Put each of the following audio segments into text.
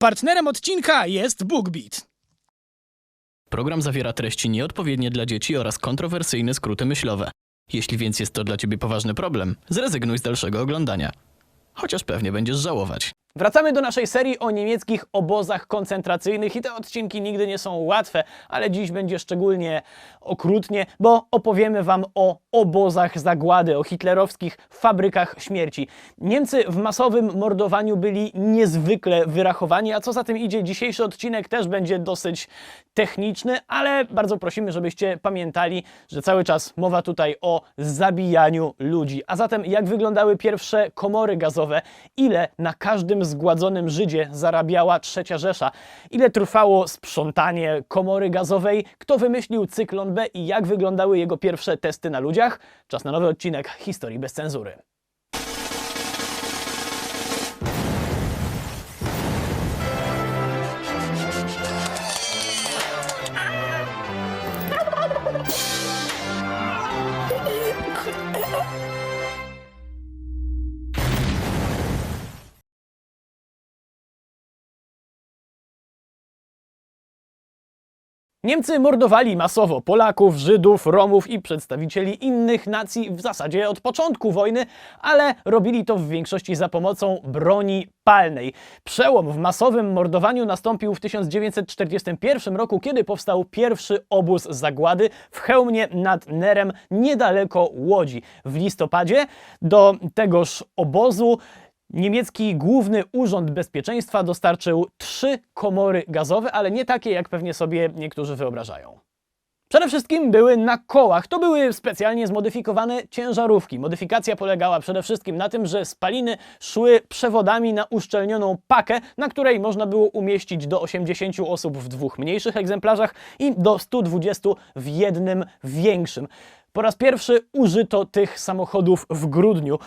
Partnerem odcinka jest BookBeat. Program zawiera treści nieodpowiednie dla dzieci oraz kontrowersyjne skróty myślowe. Jeśli więc jest to dla ciebie poważny problem, zrezygnuj z dalszego oglądania. Chociaż pewnie będziesz żałować. Wracamy do naszej serii o niemieckich obozach koncentracyjnych i te odcinki nigdy nie są łatwe, ale dziś będzie szczególnie okrutnie, bo opowiemy Wam o obozach zagłady, o hitlerowskich fabrykach śmierci. Niemcy w masowym mordowaniu byli niezwykle wyrachowani, a co za tym idzie, dzisiejszy odcinek też będzie dosyć techniczny, ale bardzo prosimy, żebyście pamiętali, że cały czas mowa tutaj o zabijaniu ludzi. A zatem jak wyglądały pierwsze komory gazowe, ile na każdym zgładzonym Żydzie zarabiała trzecia Rzesza, ile trwało sprzątanie komory gazowej, kto wymyślił cyklon B i jak wyglądały jego pierwsze testy na ludziach. Czas na nowy odcinek Historii bez cenzury. Niemcy mordowali masowo Polaków, Żydów, Romów i przedstawicieli innych nacji w zasadzie od początku wojny, ale robili to w większości za pomocą broni palnej. Przełom w masowym mordowaniu nastąpił w 1941 roku, kiedy powstał pierwszy obóz zagłady w Chełmie nad Nerem, niedaleko Łodzi. W listopadzie do tegoż obozu Niemiecki Główny Urząd Bezpieczeństwa dostarczył trzy komory gazowe, ale nie takie, jak pewnie sobie niektórzy wyobrażają. Przede wszystkim były na kołach. To były specjalnie zmodyfikowane ciężarówki. Modyfikacja polegała przede wszystkim na tym, że spaliny szły przewodami na uszczelnioną pakę, na której można było umieścić do 80 osób w dwóch mniejszych egzemplarzach i do 120 w jednym większym. Po raz pierwszy użyto tych samochodów w grudniu.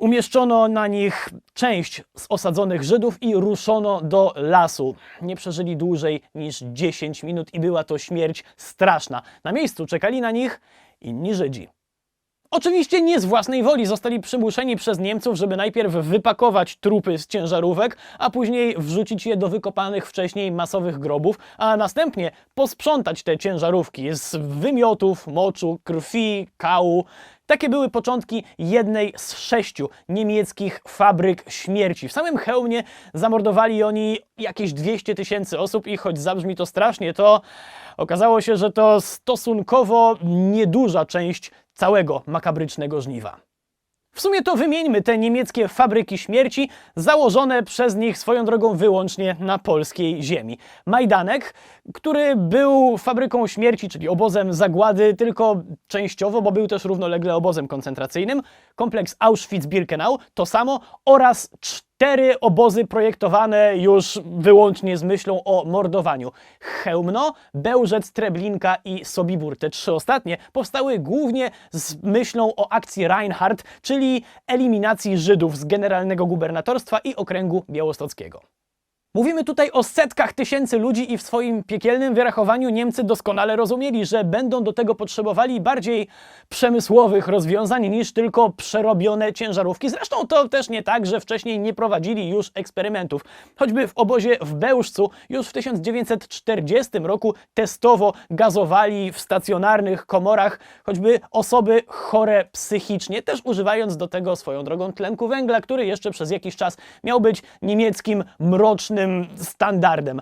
Umieszczono na nich część z osadzonych Żydów i ruszono do lasu. Nie przeżyli dłużej niż 10 minut i była to śmierć straszna. Na miejscu czekali na nich inni Żydzi. Oczywiście nie z własnej woli zostali przymuszeni przez Niemców, żeby najpierw wypakować trupy z ciężarówek, a później wrzucić je do wykopanych wcześniej masowych grobów, a następnie posprzątać te ciężarówki z wymiotów, moczu, krwi, kału. Takie były początki jednej z sześciu niemieckich fabryk śmierci. W samym Chełmie zamordowali oni jakieś 200 tysięcy osób i choć zabrzmi to strasznie, to okazało się, że to stosunkowo nieduża część całego makabrycznego żniwa. W sumie to wymieńmy te niemieckie fabryki śmierci, założone przez nich swoją drogą wyłącznie na polskiej ziemi. Majdanek, który był fabryką śmierci, czyli obozem zagłady, tylko częściowo, bo był też równolegle obozem koncentracyjnym. Kompleks Auschwitz-Birkenau to samo oraz cztery obozy projektowane już wyłącznie z myślą o mordowaniu. Chełmno, Bełżec, Treblinka i Sobibór. Te trzy ostatnie powstały głównie z myślą o akcji Reinhardt, czyli eliminacji Żydów z generalnego gubernatorstwa i okręgu białostockiego. Mówimy tutaj o setkach tysięcy ludzi i w swoim piekielnym wyrachowaniu Niemcy doskonale rozumieli, że będą do tego potrzebowali bardziej przemysłowych rozwiązań niż tylko przerobione ciężarówki. Zresztą to też nie tak, że wcześniej nie prowadzili już eksperymentów. Choćby w obozie w Bełżcu już w 1940 roku testowo gazowali w stacjonarnych komorach choćby osoby chore psychicznie, też używając do tego swoją drogą tlenku węgla, który jeszcze przez jakiś czas miał być niemieckim mrocznym standardem.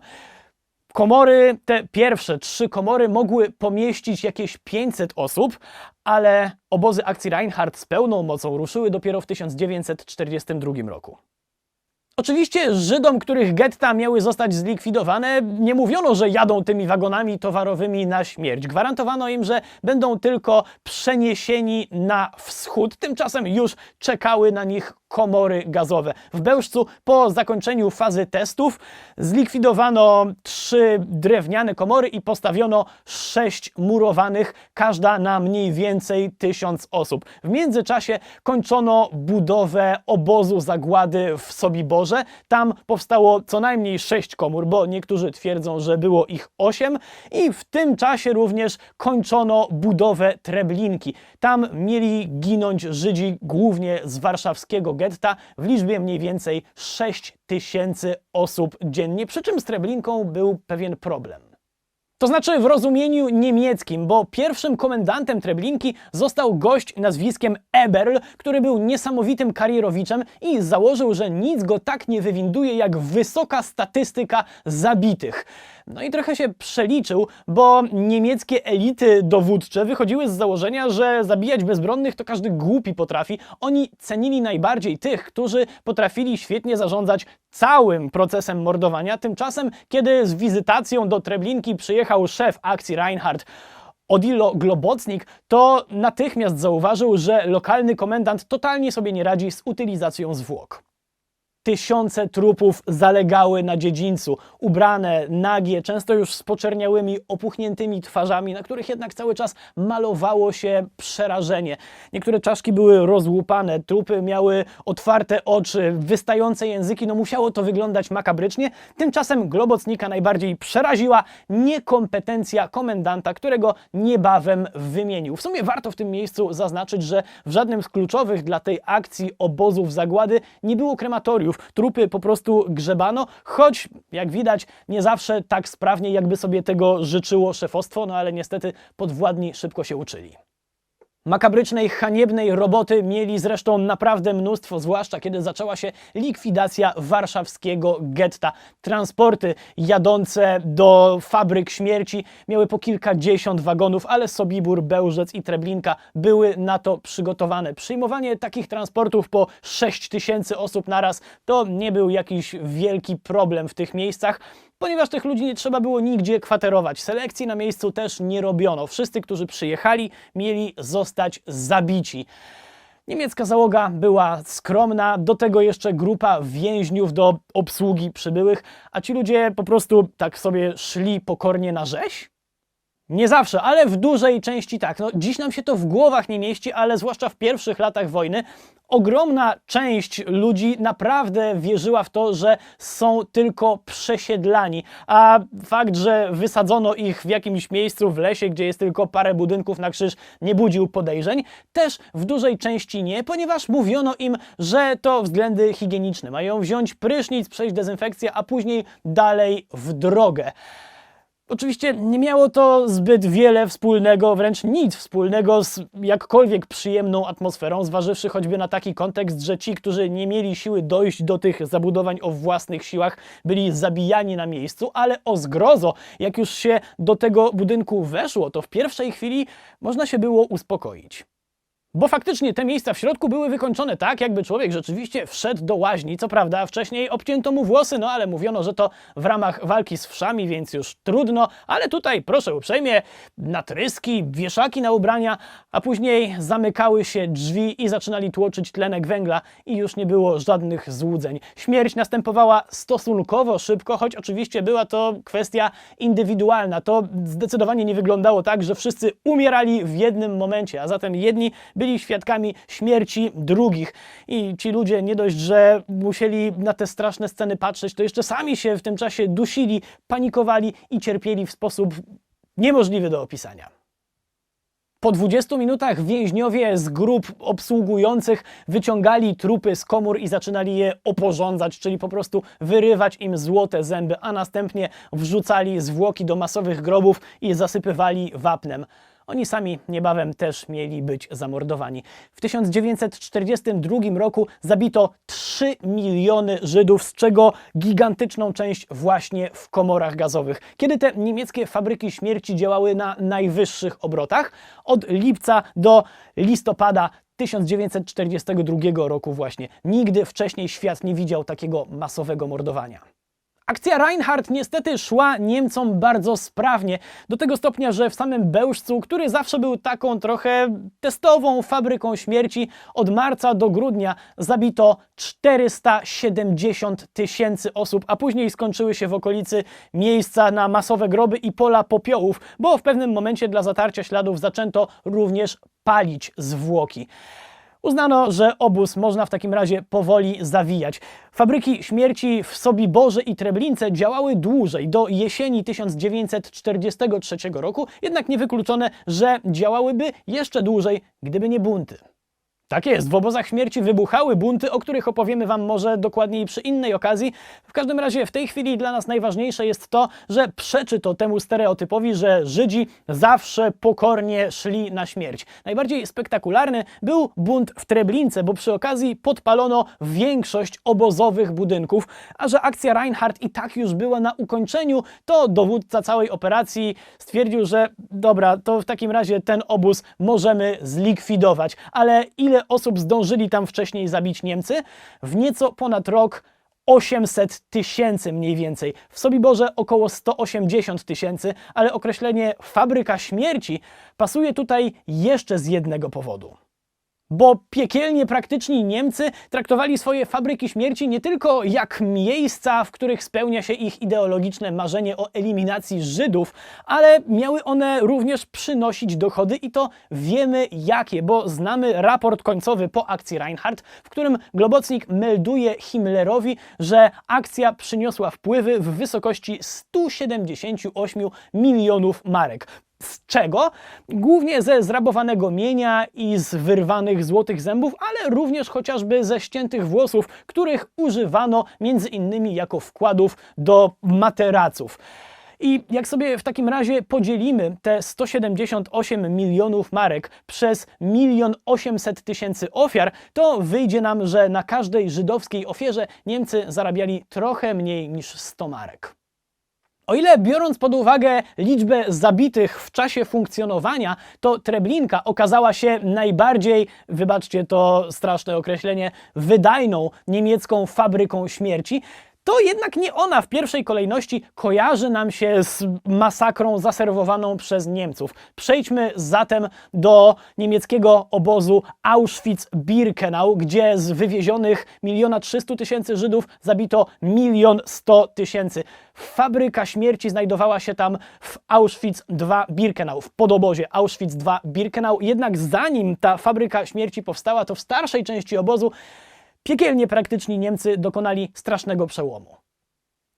Komory, te pierwsze trzy komory mogły pomieścić jakieś 500 osób, ale obozy akcji Reinhardt z pełną mocą ruszyły dopiero w 1942 roku. Oczywiście Żydom, których getta miały zostać zlikwidowane, nie mówiono, że jadą tymi wagonami towarowymi na śmierć. Gwarantowano im, że będą tylko przeniesieni na wschód. Tymczasem już czekały na nich komory gazowe. W Bełżcu po zakończeniu fazy testów zlikwidowano trzy drewniane komory i postawiono sześć murowanych, każda na mniej więcej tysiąc osób. W międzyczasie kończono budowę obozu zagłady w Sobiborze. Tam powstało co najmniej sześć komór, bo niektórzy twierdzą, że było ich osiem i w tym czasie również kończono budowę Treblinki. Tam mieli ginąć Żydzi głównie z warszawskiego getta w liczbie mniej więcej 6 tysięcy osób dziennie, przy czym z Treblinką był pewien problem. To znaczy w rozumieniu niemieckim, bo pierwszym komendantem Treblinki został gość nazwiskiem Eberl, który był niesamowitym karierowiczem i założył, że nic go tak nie wywinduje jak wysoka statystyka zabitych. No i trochę się przeliczył, bo niemieckie elity dowódcze wychodziły z założenia, że zabijać bezbronnych to każdy głupi potrafi. Oni cenili najbardziej tych, którzy potrafili świetnie zarządzać całym procesem mordowania. Tymczasem, kiedy z wizytacją do Treblinki przyjechał szef akcji Reinhardt, Odilo Globocnik, to natychmiast zauważył, że lokalny komendant totalnie sobie nie radzi z utylizacją zwłok. Tysiące trupów zalegały na dziedzińcu, ubrane, nagie, często już z poczerniałymi, opuchniętymi twarzami, na których jednak cały czas malowało się przerażenie. Niektóre czaszki były rozłupane, trupy miały otwarte oczy, wystające języki, no musiało to wyglądać makabrycznie. Tymczasem Globocnika najbardziej przeraziła niekompetencja komendanta, którego niebawem wymienił. W sumie warto w tym miejscu zaznaczyć, że w żadnym z kluczowych dla tej akcji obozów zagłady nie było krematoriów. Trupy po prostu grzebano, choć jak widać nie zawsze tak sprawnie, jakby sobie tego życzyło szefostwo, no ale niestety podwładni szybko się uczyli. Makabrycznej, haniebnej roboty mieli zresztą naprawdę mnóstwo, zwłaszcza kiedy zaczęła się likwidacja warszawskiego getta. Transporty jadące do fabryk śmierci miały po kilkadziesiąt wagonów, ale Sobibór, Bełżec i Treblinka były na to przygotowane. Przyjmowanie takich transportów po 6 tysięcy osób naraz to nie był jakiś wielki problem w tych miejscach ponieważ tych ludzi nie trzeba było nigdzie kwaterować. Selekcji na miejscu też nie robiono. Wszyscy, którzy przyjechali, mieli zostać zabici. Niemiecka załoga była skromna, do tego jeszcze grupa więźniów do obsługi przybyłych, a ci ludzie po prostu tak sobie szli pokornie na rzeź? Nie zawsze, ale w dużej części tak. No, dziś nam się to w głowach nie mieści, ale zwłaszcza w pierwszych latach wojny ogromna część ludzi naprawdę wierzyła w to, że są tylko przesiedlani. A fakt, że wysadzono ich w jakimś miejscu w lesie, gdzie jest tylko parę budynków na krzyż, nie budził podejrzeń. Też w dużej części nie, ponieważ mówiono im, że to względy higieniczne. Mają wziąć prysznic, przejść dezynfekcję, a później dalej w drogę. Oczywiście nie miało to zbyt wiele wspólnego, wręcz nic wspólnego z jakkolwiek przyjemną atmosferą, zważywszy choćby na taki kontekst, że ci, którzy nie mieli siły dojść do tych zabudowań o własnych siłach, byli zabijani na miejscu, ale o zgrozo, jak już się do tego budynku weszło, to w pierwszej chwili można się było uspokoić. Bo faktycznie te miejsca w środku były wykończone tak, jakby człowiek rzeczywiście wszedł do łaźni. Co prawda, wcześniej obcięto mu włosy, no ale mówiono, że to w ramach walki z wszami, więc już trudno. Ale tutaj, proszę uprzejmie, natryski, wieszaki na ubrania, a później zamykały się drzwi i zaczynali tłoczyć tlenek węgla i już nie było żadnych złudzeń. Śmierć następowała stosunkowo szybko, choć oczywiście była to kwestia indywidualna. To zdecydowanie nie wyglądało tak, że wszyscy umierali w jednym momencie, a zatem jedni byli świadkami śmierci drugich. I ci ludzie nie dość, że musieli na te straszne sceny patrzeć, to jeszcze sami się w tym czasie dusili, panikowali i cierpieli w sposób niemożliwy do opisania. Po 20 minutach więźniowie z grup obsługujących wyciągali trupy z komór i zaczynali je oporządzać, czyli po prostu wyrywać im złote zęby, a następnie wrzucali zwłoki do masowych grobów i zasypywali wapnem. Oni sami niebawem też mieli być zamordowani. W 1942 roku zabito 3 miliony Żydów, z czego gigantyczną część właśnie w komorach gazowych. Kiedy te niemieckie fabryki śmierci działały na najwyższych obrotach, od lipca do listopada 1942 roku właśnie. Nigdy wcześniej świat nie widział takiego masowego mordowania. Akcja Reinhardt niestety szła Niemcom bardzo sprawnie, do tego stopnia, że w samym Bełżcu, który zawsze był taką trochę testową fabryką śmierci, od marca do grudnia zabito 470 tysięcy osób, a później skończyły się w okolicy miejsca na masowe groby i pola popiołów, bo w pewnym momencie dla zatarcia śladów zaczęto również palić zwłoki. Uznano, że obóz można w takim razie powoli zawijać. Fabryki śmierci w Sobiborze i Treblince działały dłużej, do jesieni 1943 roku, jednak niewykluczone, że działałyby jeszcze dłużej, gdyby nie bunty. Tak jest, w obozach śmierci wybuchały bunty, o których opowiemy Wam może dokładniej przy innej okazji. W każdym razie w tej chwili dla nas najważniejsze jest to, że przeczy to temu stereotypowi, że Żydzi zawsze pokornie szli na śmierć. Najbardziej spektakularny był bunt w Treblince, bo przy okazji podpalono większość obozowych budynków, a że akcja Reinhardt i tak już była na ukończeniu, to dowódca całej operacji stwierdził, że dobra, to w takim razie ten obóz możemy zlikwidować. Ale ile osób zdążyli tam wcześniej zabić Niemcy? W nieco ponad rok 800 tysięcy mniej więcej. W Sobiborze około 180 tysięcy, ale określenie fabryka śmierci pasuje tutaj jeszcze z jednego powodu. Bo piekielnie praktyczni Niemcy traktowali swoje fabryki śmierci nie tylko jak miejsca, w których spełnia się ich ideologiczne marzenie o eliminacji Żydów, ale miały one również przynosić dochody i to wiemy jakie, bo znamy raport końcowy po akcji Reinhardt, w którym Globocnik melduje Himmlerowi, że akcja przyniosła wpływy w wysokości 178 milionów marek. Z czego? Głównie ze zrabowanego mienia i z wyrwanych złotych zębów, ale również chociażby ze ściętych włosów, których używano między innymi jako wkładów do materaców. I jak sobie w takim razie podzielimy te 178 milionów marek przez 1 800 tysięcy ofiar, to wyjdzie nam, że na każdej żydowskiej ofierze Niemcy zarabiali trochę mniej niż 100 marek. O ile biorąc pod uwagę liczbę zabitych w czasie funkcjonowania, to Treblinka okazała się najbardziej, wybaczcie to straszne określenie, wydajną niemiecką fabryką śmierci, to jednak nie ona w pierwszej kolejności kojarzy nam się z masakrą zaserwowaną przez Niemców. Przejdźmy zatem do niemieckiego obozu Auschwitz-Birkenau, gdzie z wywiezionych 1 300 tysięcy Żydów zabito 1 100 tysięcy. Fabryka śmierci znajdowała się tam w Auschwitz-II-Birkenau, w podobozie Auschwitz-II-Birkenau. Jednak zanim ta fabryka śmierci powstała, to w starszej części obozu piekielnie praktyczni Niemcy dokonali strasznego przełomu.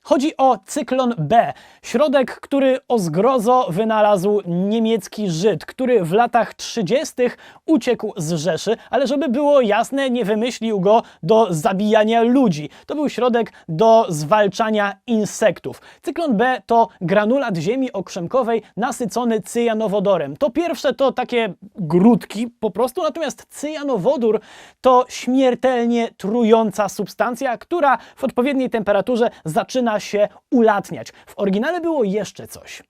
Chodzi o cyklon B, środek, który o zgrozo wynalazł niemiecki Żyd, który w latach 30. uciekł z Rzeszy, ale żeby było jasne, nie wymyślił go do zabijania ludzi. To był środek do zwalczania insektów. Cyklon B to granulat ziemi okrzemkowej nasycony cyjanowodorem. To pierwsze to takie grudki po prostu, natomiast cyjanowodór to śmiertelnie trująca substancja, która w odpowiedniej temperaturze zaczyna się ulatniać. W oryginale było jeszcze coś.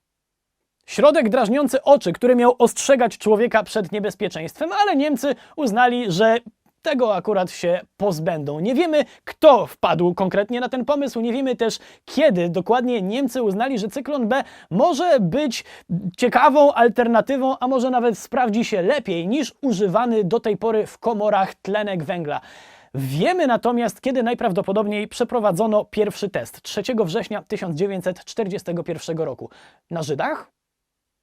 Środek drażniący oczy, który miał ostrzegać człowieka przed niebezpieczeństwem, ale Niemcy uznali, że tego akurat się pozbędą. Nie wiemy, kto wpadł konkretnie na ten pomysł, nie wiemy też, kiedy dokładnie Niemcy uznali, że cyklon B może być ciekawą alternatywą, a może nawet sprawdzi się lepiej niż używany do tej pory w komorach tlenek węgla. Wiemy natomiast, kiedy najprawdopodobniej przeprowadzono pierwszy test 3 września 1941 roku. Na Żydach?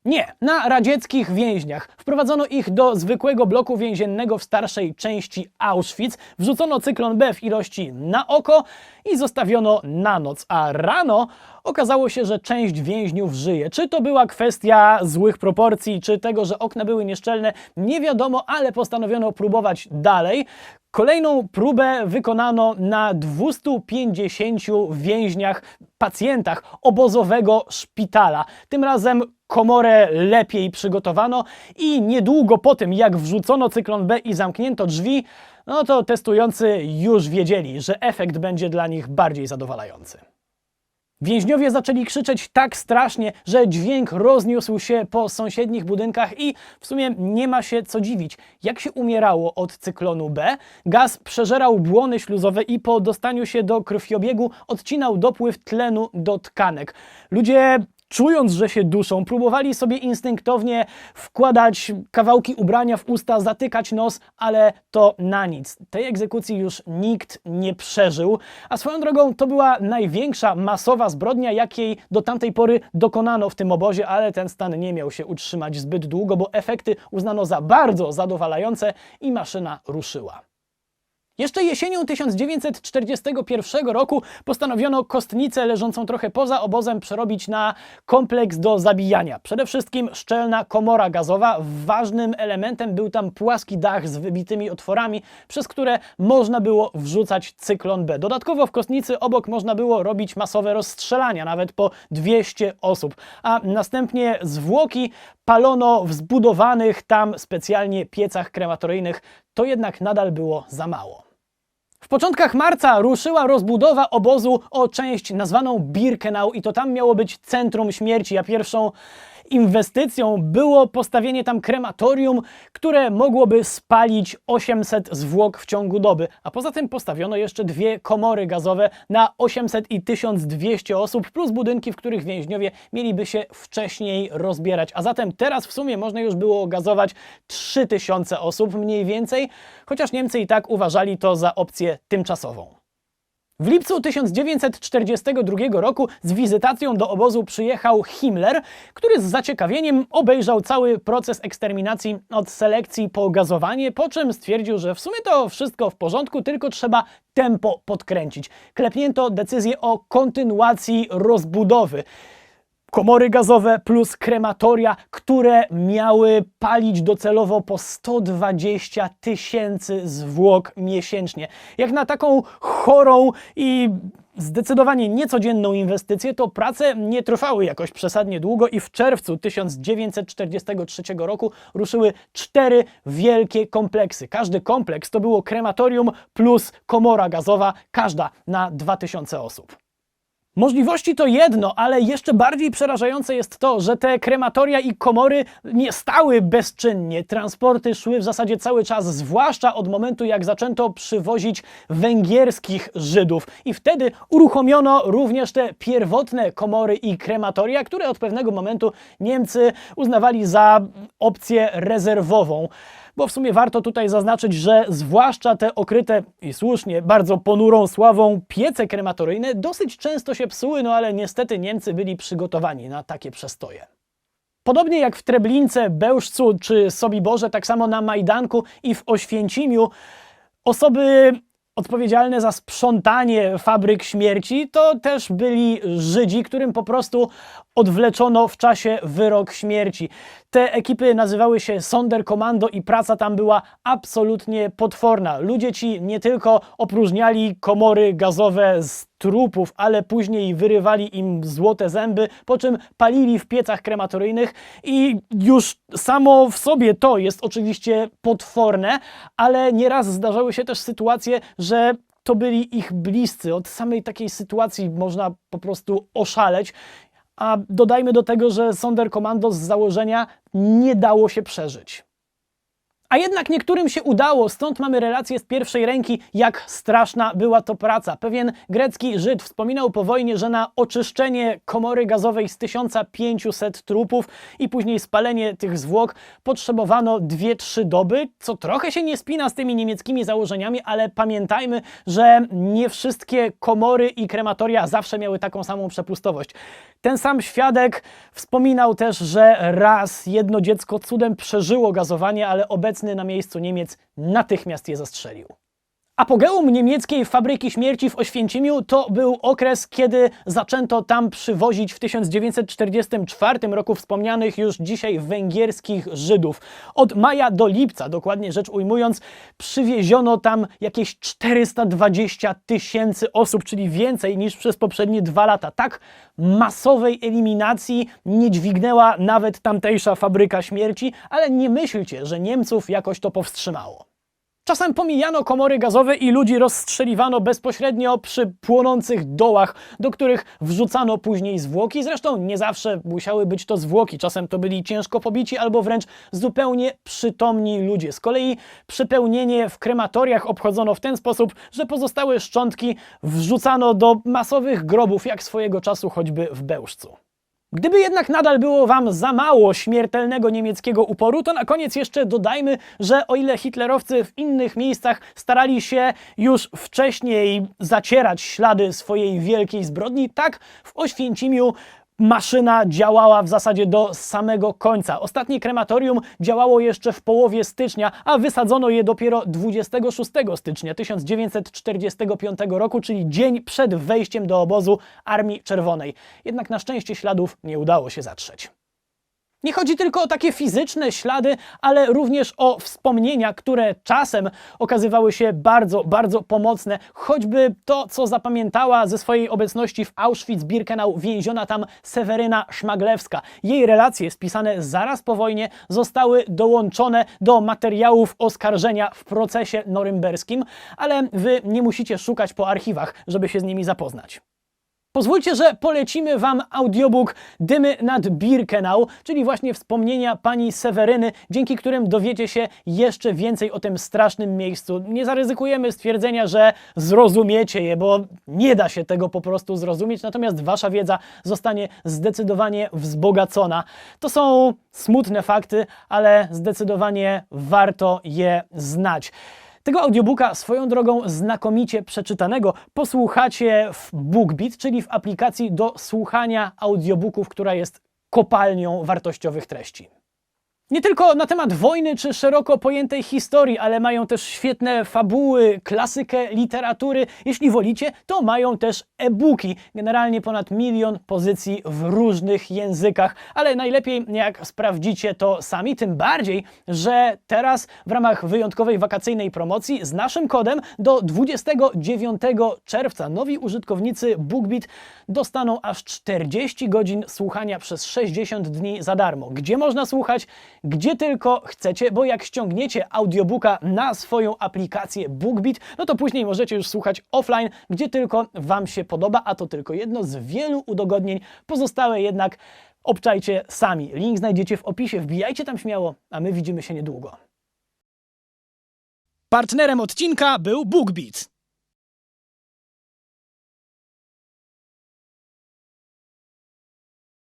Nie, na radzieckich więźniach. Wprowadzono ich do zwykłego bloku więziennego w starszej części Auschwitz, wrzucono cyklon B w ilości na oko i zostawiono na noc, a rano okazało się, że część więźniów żyje. Czy to była kwestia złych proporcji, czy tego, że okna były nieszczelne, nie wiadomo, ale postanowiono próbować dalej. Kolejną próbę wykonano na 250 więźniach, pacjentach obozowego szpitala. Tym razem komorę lepiej przygotowano i niedługo po tym, jak wrzucono cyklon B i zamknięto drzwi, no to testujący już wiedzieli, że efekt będzie dla nich bardziej zadowalający. Więźniowie zaczęli krzyczeć tak strasznie, że dźwięk rozniósł się po sąsiednich budynkach i w sumie nie ma się co dziwić. Jak się umierało od cyklonu B, gaz przeżerał błony śluzowe i po dostaniu się do krwiobiegu odcinał dopływ tlenu do tkanek. Ludzie czując, że się duszą, próbowali sobie instynktownie wkładać kawałki ubrania w usta, zatykać nos, ale to na nic. Tej egzekucji już nikt nie przeżył, a swoją drogą to była największa masowa zbrodnia, jakiej do tamtej pory dokonano w tym obozie, ale ten stan nie miał się utrzymać zbyt długo, bo efekty uznano za bardzo zadowalające i maszyna ruszyła. Jeszcze jesienią 1941 roku postanowiono kostnicę leżącą trochę poza obozem przerobić na kompleks do zabijania. Przede wszystkim szczelna komora gazowa. Ważnym elementem był tam płaski dach z wybitymi otworami, przez które można było wrzucać cyklon B. Dodatkowo w kostnicy obok można było robić masowe rozstrzelania, nawet po 200 osób. A następnie zwłoki palono w zbudowanych tam specjalnie piecach krematoryjnych. To jednak nadal było za mało. W początkach marca ruszyła rozbudowa obozu o część nazwaną Birkenau i to tam miało być centrum śmierci, a pierwszą inwestycją było postawienie tam krematorium, które mogłoby spalić 800 zwłok w ciągu doby. A poza tym postawiono jeszcze dwie komory gazowe na 800 i 1200 osób, plus budynki, w których więźniowie mieliby się wcześniej rozbierać. A zatem teraz w sumie można już było gazować 3000 osób mniej więcej, chociaż Niemcy i tak uważali to za opcję tymczasową. W lipcu 1942 roku z wizytacją do obozu przyjechał Himmler, który z zaciekawieniem obejrzał cały proces eksterminacji od selekcji po gazowanie, po czym stwierdził, że w sumie to wszystko w porządku, tylko trzeba tempo podkręcić. Klepnięto decyzję o kontynuacji rozbudowy komory gazowe plus krematoria, które miały palić docelowo po 120 tysięcy zwłok miesięcznie. Jak na taką chorą i zdecydowanie niecodzienną inwestycję, to prace nie trwały jakoś przesadnie długo i w czerwcu 1943 roku ruszyły cztery wielkie kompleksy. Każdy kompleks to było krematorium plus komora gazowa, każda na 2000 osób. Możliwości to jedno, ale jeszcze bardziej przerażające jest to, że te krematoria i komory nie stały bezczynnie. Transporty szły w zasadzie cały czas, zwłaszcza od momentu, jak zaczęto przywozić węgierskich Żydów. I wtedy uruchomiono również te pierwotne komory i krematoria, które od pewnego momentu Niemcy uznawali za opcję rezerwową. Bo w sumie warto tutaj zaznaczyć, że zwłaszcza te okryte i słusznie bardzo ponurą sławą piece krematoryjne dosyć często się psuły, no ale niestety Niemcy byli przygotowani na takie przestoje. Podobnie jak w Treblince, Bełżcu czy Sobiborze, tak samo na Majdanku i w Oświęcimiu osoby odpowiedzialne za sprzątanie fabryk śmierci to też byli Żydzi, którym po prostu odwleczono w czasie wyrok śmierci. Te ekipy nazywały się Sonderkommando i praca tam była absolutnie potworna. Ludzie ci nie tylko opróżniali komory gazowe z trupów, ale później wyrywali im złote zęby, po czym palili w piecach krematoryjnych i już samo w sobie to jest oczywiście potworne, ale nieraz zdarzały się też sytuacje, że to byli ich bliscy. Od samej takiej sytuacji można po prostu oszaleć. A dodajmy do tego, że Sonderkommando z założenia nie dało się przeżyć. A jednak niektórym się udało, stąd mamy relację z pierwszej ręki, jak straszna była to praca. Pewien grecki Żyd wspominał po wojnie, że na oczyszczenie komory gazowej z 1500 trupów i później spalenie tych zwłok potrzebowano 2-3 doby, co trochę się nie spina z tymi niemieckimi założeniami, ale pamiętajmy, że nie wszystkie komory i krematoria zawsze miały taką samą przepustowość. Ten sam świadek wspominał też, że raz jedno dziecko cudem przeżyło gazowanie, ale obecnie na miejscu Niemiec natychmiast je zastrzelił. Apogeum niemieckiej fabryki śmierci w Oświęcimiu to był okres, kiedy zaczęto tam przywozić w 1944 roku wspomnianych już dzisiaj węgierskich Żydów. Od maja do lipca, dokładnie rzecz ujmując, przywieziono tam jakieś 420 tysięcy osób, czyli więcej niż przez poprzednie dwa lata. Tak masowej eliminacji nie dźwignęła nawet tamtejsza fabryka śmierci, ale nie myślcie, że Niemców jakoś to powstrzymało. Czasem pomijano komory gazowe i ludzi rozstrzeliwano bezpośrednio przy płonących dołach, do których wrzucano później zwłoki. Zresztą nie zawsze musiały być to zwłoki, czasem to byli ciężko pobici albo wręcz zupełnie przytomni ludzie. Z kolei przypełnienie w krematoriach obchodzono w ten sposób, że pozostałe szczątki wrzucano do masowych grobów, jak swojego czasu choćby w Bełżcu. Gdyby jednak nadal było Wam za mało śmiertelnego niemieckiego uporu, to na koniec jeszcze dodajmy, że o ile hitlerowcy w innych miejscach starali się już wcześniej zacierać ślady swojej wielkiej zbrodni, tak w Oświęcimiu maszyna działała w zasadzie do samego końca. Ostatnie krematorium działało jeszcze w połowie stycznia, a wysadzono je dopiero 26 stycznia 1945 roku, czyli dzień przed wejściem do obozu Armii Czerwonej. Jednak na szczęście śladów nie udało się zatrzeć. Nie chodzi tylko o takie fizyczne ślady, ale również o wspomnienia, które czasem okazywały się bardzo, bardzo pomocne. Choćby to, co zapamiętała ze swojej obecności w Auschwitz-Birkenau więziona tam Seweryna Szmaglewska. Jej relacje spisane zaraz po wojnie zostały dołączone do materiałów oskarżenia w procesie norymberskim, ale wy nie musicie szukać po archiwach, żeby się z nimi zapoznać. Pozwólcie, że polecimy Wam audiobook Dymy nad Birkenau, czyli właśnie wspomnienia pani Seweryny, dzięki którym dowiecie się jeszcze więcej o tym strasznym miejscu. Nie zaryzykujemy stwierdzenia, że zrozumiecie je, bo nie da się tego po prostu zrozumieć, natomiast Wasza wiedza zostanie zdecydowanie wzbogacona. To są smutne fakty, ale zdecydowanie warto je znać. Tego audiobooka swoją drogą znakomicie przeczytanego posłuchacie w BookBeat, czyli w aplikacji do słuchania audiobooków, która jest kopalnią wartościowych treści. Nie tylko na temat wojny czy szeroko pojętej historii, ale mają też świetne fabuły, klasykę literatury. Jeśli wolicie, to mają też e-booki. Generalnie ponad milion pozycji w różnych językach, ale najlepiej jak sprawdzicie to sami, tym bardziej, że teraz w ramach wyjątkowej wakacyjnej promocji z naszym kodem do 29 czerwca nowi użytkownicy BookBeat dostaną aż 40 godzin słuchania przez 60 dni za darmo. Gdzie można słuchać? Gdzie tylko chcecie, bo jak ściągniecie audiobooka na swoją aplikację BookBeat, no to później możecie już słuchać offline, gdzie tylko Wam się podoba, a to tylko jedno z wielu udogodnień. Pozostałe jednak obczajcie sami. Link znajdziecie w opisie, wbijajcie tam śmiało, a my widzimy się niedługo. Partnerem odcinka był BookBeat.